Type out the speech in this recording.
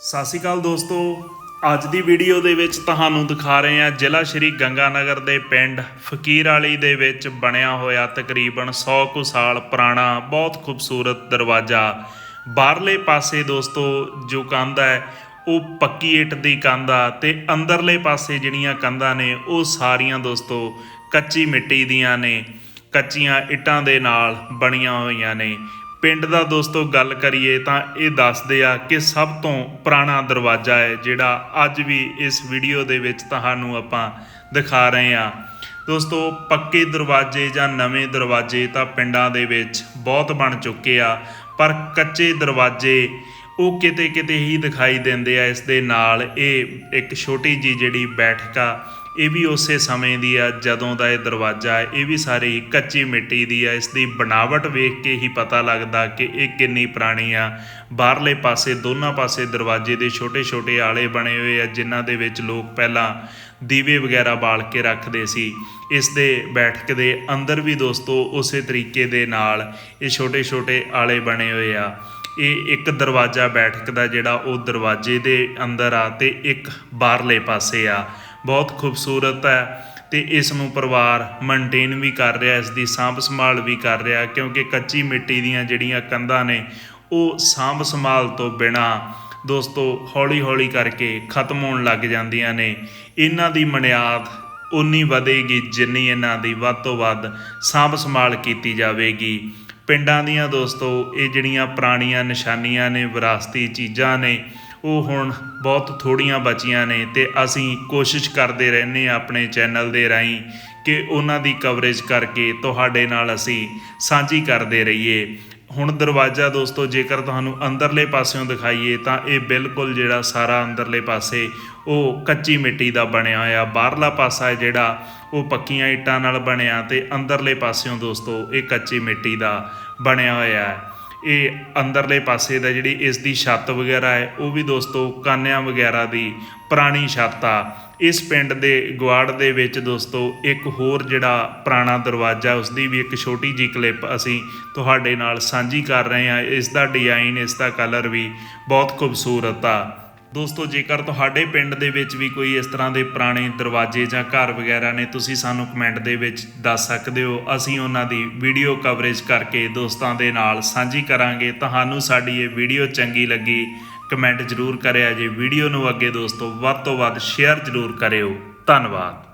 ਸਤਿ ਸ਼੍ਰੀ ਅਕਾਲ ਦੋਸਤੋ। ਅੱਜ ਦੀ ਵੀਡੀਓ ਦੇ ਵਿੱਚ ਤੁਹਾਨੂੰ ਦਿਖਾ ਰਹੇ ਹਾਂ ਜ਼ਿਲ੍ਹਾ ਸ਼੍ਰੀ ਗੰਗਾਨਗਰ ਦੇ ਪਿੰਡ ਫਕੀਰ ਵਾਲੀ ਦੇ ਵਿੱਚ ਬਣਿਆ ਹੋਇਆ ਤਕਰੀਬਨ 100 ਕੁ ਸਾਲ ਪੁਰਾਣਾ ਬਹੁਤ ਖੂਬਸੂਰਤ ਦਰਵਾਜ਼ਾ। ਬਾਹਰਲੇ ਪਾਸੇ ਦੋਸਤੋ, ਜੋ ਕੰਧ ਹੈ, ਉਹ ਪੱਕੀ ਇੱਟ ਦੀ ਕੰਧ ਆ ਤੇ ਅੰਦਰਲੇ ਪਾਸੇ ਜਿਹੜੀਆਂ ਕੰਧਾਂ ਨੇ, ਉਹ ਸਾਰੀਆਂ ਦੋਸਤੋ ਕੱਚੀ ਮਿੱਟੀ ਦੀਆਂ ਨੇ। ਕੱਚੀਆਂ ਇੱਟਾਂ ਦੇ ਨਾਲ ਬਣੀਆਂ ਹੋਈਆਂ ਨੇ। ਪਿੰਡ ਦਾ ਦੋਸਤੋ ਗੱਲ ਕਰੀਏ ਤਾਂ ਇਹ ਦੱਸਦੇ ਆ ਕਿ ਸਭ ਤੋਂ ਪੁਰਾਣਾ ਦਰਵਾਜ਼ਾ ਹੈ ਜਿਹੜਾ ਅੱਜ ਵੀ ਇਸ ਵੀਡੀਓ ਦੇ ਵਿੱਚ ਤੁਹਾਨੂੰ ਆਪਾਂ ਦਿਖਾ ਰਹੇ ਆ ਦੋਸਤੋ, ਪੱਕੇ ਦਰਵਾਜ਼ੇ ਜਾਂ ਨਵੇਂ ਦਰਵਾਜ਼ੇ ਤਾਂ ਪਿੰਡਾਂ ਦੇ ਵਿੱਚ ਬਹੁਤ ਬਣ ਚੁੱਕੇ ਆ, ਪਰ ਕੱਚੇ ਦਰਵਾਜ਼ੇ ਉਹ ਕਿਤੇ ਕਿਤੇ ਹੀ ਦਿਖਾਈ ਦਿੰਦੇ ਆ, ਇਸ ਦੇ ਨਾਲ ਇਹ ਇੱਕ ਛੋਟੀ ਜੀ ਜਿਹੜੀ ਬੈਠਕ ਆ, ਇਹ ਵੀ ਉਸੇ ਸਮੇਂ ਦੀ ਆ, ਜਦੋਂ ਦਾ ਇਹ ਦਰਵਾਜ਼ਾ ਹੈ, ਇਹ ਵੀ ਸਾਰੀ ਕੱਚੀ ਮਿੱਟੀ ਦੀ ਆ, ਇਸ ਦੀ ਬਣਾਵਟ ਵੇਖ ਕੇ ਹੀ ਪਤਾ ਲੱਗਦਾ ਕਿ ਇਹ ਕਿੰਨੀ ਪੁਰਾਣੀ ਆ। ਬਾਹਰਲੇ ਪਾਸੇ, ਦੋਨਾਂ ਪਾਸੇ ਦਰਵਾਜ਼ੇ ਦੇ ਛੋਟੇ-ਛੋਟੇ ਆਲੇ ਬਣੇ ਹੋਏ ਆ, ਜਿਨ੍ਹਾਂ ਦੇ ਵਿੱਚ ਲੋਕ ਪਹਿਲਾਂ ਦੀਵੇ ਵਗੈਰਾ ਬਾਲ ਕੇ ਰੱਖਦੇ ਸੀ। ਇਸ ਦੇ ਬੈਠਕ ਦੇ ਅੰਦਰ ਵੀ ਦੋਸਤੋ, ਉਸੇ ਤਰੀਕੇ ਦੇ ਨਾਲ ਇਹ ਛੋਟੇ-ਛੋਟੇ ਆਲੇ ਬਣੇ ਹੋਏ ਆ। ਇਹ ਇੱਕ ਦਰਵਾਜ਼ਾ ਬੈਠਕ ਦਾ ਜਿਹੜਾ ਉਹ ਦਰਵਾਜ਼ੇ ਦੇ ਅੰਦਰ ਆ ਤੇ ਇੱਕ ਬਾਹਰਲੇ ਪਾਸੇ ਆ। ਬਹੁਤ ਖੂਬਸੂਰਤ ਹੈ ਤੇ ਇਸ ਨੂੰ ਪਰਿਵਾਰ ਮੇਨਟੇਨ ਵੀ ਕਰ ਰਿਹਾ ਇਸ ਦੀ ਸਾਂਭ ਸੰਭਾਲ ਵੀ ਕਰ ਰਿਹਾ ਕਿਉਂਕਿ ਕੱਚੀ ਮਿੱਟੀ ਦੀਆਂ ਜਿਹੜੀਆਂ ਕੰਧਾਂ ਨੇ, ਉਹ ਸਾਂਭ ਸੰਭਾਲ ਤੋਂ ਬਿਨਾ ਦੋਸਤੋ ਹੌਲੀ ਹੌਲੀ ਕਰਕੇ ਖਤਮ ਹੋਣ ਲੱਗ ਜਾਂਦੀਆਂ ਨੇ। ਇਹਨਾਂ ਦੀ ਮਨਿਆਦ ਉਨੀ ਵਧੇਗੀ ਜਿੰਨੀ ਇਹਨਾਂ ਦੀ ਵੱਧ ਤੋਂ ਵੱਧ ਸਾਂਭ ਸੰਭਾਲ ਕੀਤੀ ਜਾਵੇਗੀ। ਪਿੰਡਾਂ ਦੀਆਂ ਦੋਸਤੋ, ਇਹ ਜਿਹੜੀਆਂ ਪੁਰਾਣੀਆਂ ਨਿਸ਼ਾਨੀਆਂ ਨੇ, ਵਿਰਾਸਤੀ ਚੀਜ਼ਾਂ ਨੇ, ਉਹ ਹੁਣ ਬਹੁਤ ਥੋੜੀਆਂ ਬਚੀਆਂ ਨੇ ਤੇ ਅਸੀਂ ਕੋਸ਼ਿਸ਼ ਕਰਦੇ ਰਹਿੰਦੇ ਹਾਂ ਆਪਣੇ ਚੈਨਲ ਦੇ ਰਾਹੀਂ ਕਿ ਉਹਨਾਂ ਦੀ ਕਵਰੇਜ ਕਰਕੇ ਤੁਹਾਡੇ ਨਾਲ ਅਸੀਂ ਸਾਂਝੀ ਕਰਦੇ ਰਹੀਏ। ਹੁਣ ਦਰਵਾਜ਼ਾ ਦੋਸਤੋ, ਜੇਕਰ ਤੁਹਾਨੂੰ ਅੰਦਰਲੇ ਪਾਸਿਓਂ ਦਿਖਾਈਏ, ਤਾਂ ਇਹ ਬਿਲਕੁਲ ਜਿਹੜਾ ਸਾਰਾ ਅੰਦਰਲੇ ਪਾਸੇ ਉਹ ਕੱਚੀ ਮਿੱਟੀ ਦਾ ਬਣਿਆ ਹੋਇਆ, ਬਾਹਰਲਾ ਪਾਸਾ ਹੈ ਜਿਹੜਾ ਉਹ ਪੱਕੀਆਂ ਇੱਟਾਂ ਨਾਲ ਬਣਿਆ ਤੇ ਅੰਦਰਲੇ ਪਾਸਿਓਂ ਦੋਸਤੋ ਇਹ ਕੱਚੀ ਮਿੱਟੀ ਦਾ ਬਣਿਆ ਹੋਇਆ ਹੈ। ਇਹ ਅੰਦਰਲੇ ਪਾਸੇ ਦਾ ਜਿਹੜੀ ਇਸ ਦੀ ਛੱਤ ਵਗੈਰਾ ਹੈ, ਉਹ ਵੀ ਦੋਸਤੋ ਕਾਨਿਆਂ ਵਗੈਰਾ ਦੀ ਪੁਰਾਣੀ ਛੱਤ ਆ। ਇਸ ਪਿੰਡ ਦੇ ਗਵਾੜ ਦੇ ਵਿੱਚ ਦੋਸਤੋ ਇੱਕ ਹੋਰ ਜਿਹੜਾ ਪੁਰਾਣਾ ਦਰਵਾਜ਼ਾ, ਉਸ ਦੀ ਵੀ ਇੱਕ ਛੋਟੀ ਜੀ ਕਲਿੱਪ ਅਸੀਂ ਤੁਹਾਡੇ ਨਾਲ ਸਾਂਝੀ ਕਰ ਰਹੇ ਹਾਂ। ਇਸ ਦਾ ਡਿਜ਼ਾਈਨ ਇਸ ਦਾ ਕਲਰ ਵੀ ਬਹੁਤ ਖੂਬਸੂਰਤ ਆ। ਦੋਸਤੋ, ਜੇਕਰ ਤੁਹਾਡੇ ਪਿੰਡ ਦੇ ਵਿੱਚ ਵੀ ਕੋਈ ਇਸ ਤਰ੍ਹਾਂ ਦੇ ਪੁਰਾਣੇ ਦਰਵਾਜ਼ੇ ਜਾਂ ਘਰ ਵਗੈਰਾ ਨੇ, ਤੁਸੀਂ ਸਾਨੂੰ ਕਮੈਂਟ ਦੇ ਵਿੱਚ ਦੱਸ ਸਕਦੇ ਹੋ। ਅਸੀਂ ਉਹਨਾਂ ਦੀ ਵੀਡੀਓ ਕਵਰੇਜ ਕਰਕੇ ਦੋਸਤਾਂ ਦੇ ਨਾਲ ਸਾਂਝੀ ਕਰਾਂਗੇ। ਤੁਹਾਨੂੰ ਸਾਡੀ ਇਹ ਵੀਡੀਓ ਚੰਗੀ ਲੱਗੀ ਕਮੈਂਟ ਜ਼ਰੂਰ ਕਰਿਆ ਜੇ। ਵੀਡੀਓ ਨੂੰ ਅੱਗੇ ਦੋਸਤੋ, ਵੱਧ ਤੋਂ ਵੱਧ ਸ਼ੇਅਰ ਜ਼ਰੂਰ ਕਰਿਓ। ਧੰਨਵਾਦ।